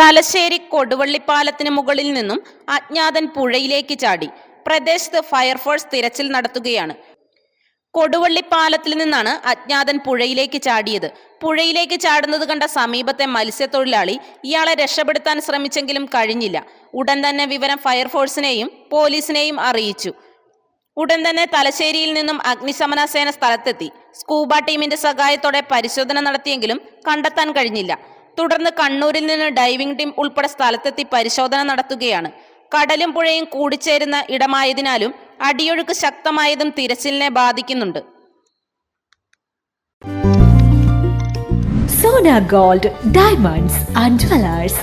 തലശ്ശേരി കൊടുവള്ളിപ്പാലത്തിന് മുകളിൽ നിന്നും അജ്ഞാതൻ പുഴയിലേക്ക് ചാടി. പ്രദേശത്ത് ഫയർഫോഴ്സ് തിരച്ചിൽ നടത്തുകയാണ്. കൊടുവള്ളിപ്പാലത്തിൽ നിന്നാണ് അജ്ഞാതൻ പുഴയിലേക്ക് ചാടിയത്. പുഴയിലേക്ക് ചാടുന്നത് കണ്ട സമീപത്തെ മത്സ്യത്തൊഴിലാളി ഇയാളെ രക്ഷപ്പെടുത്താൻ ശ്രമിച്ചെങ്കിലും കഴിഞ്ഞില്ല. ഉടൻ തന്നെ വിവരം ഫയർഫോഴ്സിനെയും പോലീസിനെയും അറിയിച്ചു. ഉടൻ തന്നെ തലശ്ശേരിയിൽ നിന്നും അഗ്നിശമന സേന സ്ഥലത്തെത്തി. സ്കൂബ ടീമിന്റെ സഹായത്തോടെ പരിശോധന നടത്തിയെങ്കിലും കണ്ടെത്താൻ കഴിഞ്ഞില്ല. തുടർന്ന് കണ്ണൂരിൽ നിന്ന് ഡൈവിംഗ് ടീം ഉൾപ്പെടെ സ്ഥലത്തെത്തി പരിശോധന നടത്തുകയാണ്. കടലും പുഴയും കൂടിച്ചേരുന്ന ഇടമായതിനാലും അടിയൊഴുക്ക് ശക്തമായതും തിരച്ചിലിനെ ബാധിക്കുന്നുണ്ട്. Sona gold diamonds and jewellers